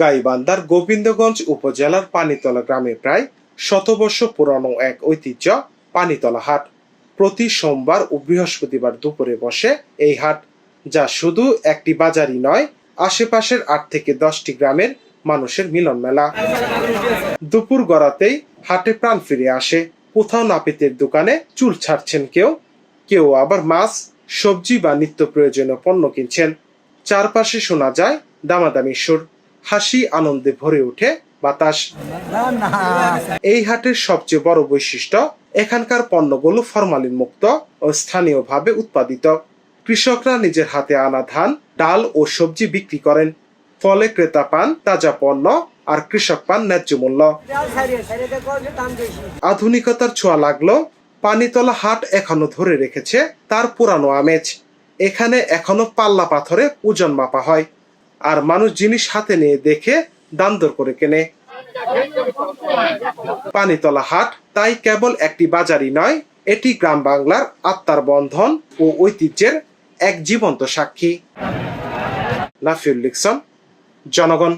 গাইবান্ধার গোবিন্দগঞ্জ উপজেলার পানিতলা গ্রামে প্রায় শতবর্ষ পুরানো এক ঐতিহ্য পানিতলা হাট। প্রতি সোমবার ও বৃহস্পতিবার দুপুরে বসে এই হাট, যা শুধু একটি বাজারই নয়, আশেপাশের আট থেকে দশটি গ্রামের মানুষের মিলন মেলা। দুপুর গড়াতেই হাটে প্রাণ ফিরে আসে। কোথাও নাপিতের দোকানে চুল ছাড়ছেন কেউ কেউ আবার মাছ, সবজি বা নিত্য প্রয়োজনীয় পণ্য কিনছেন। চারপাশে শোনা যায় দামাদামি সুর। হাসি আনন্দে ভরে ওঠে বাতাস। এই হাটের সবচেয়ে বড় বৈশিষ্ট্য, এখানকার পণ্যগুলো ফরমালিন মুক্ত ও স্থানীয়ভাবে উৎপাদিত। কৃষকরা নিজের হাতে আনা ধান, ডাল ও সবজি বিক্রি করেন। ফলে ক্রেতা পান তাজা পণ্য আর কৃষক পান ন্যায্য মূল্য। আধুনিকতার ছোঁয়া লাগল, পানিতলা হাট এখনও ধরে রেখেছে তার পুরানো আমেজ। এখানে এখনও পাল্লা পাথরে ওজন মাপা হয়। আর মানুষ জিনিস হাতে নিয়ে দেখে দাম দর করে কেনে। পানিতলা হাট তাই কেবল একটি বাজারই নয়, এটি গ্রাম বাংলার আত্মার বন্ধন ও ঐতিহ্যের এক জীবন্ত সাক্ষী। নাফিউল লিকসন জনগণ।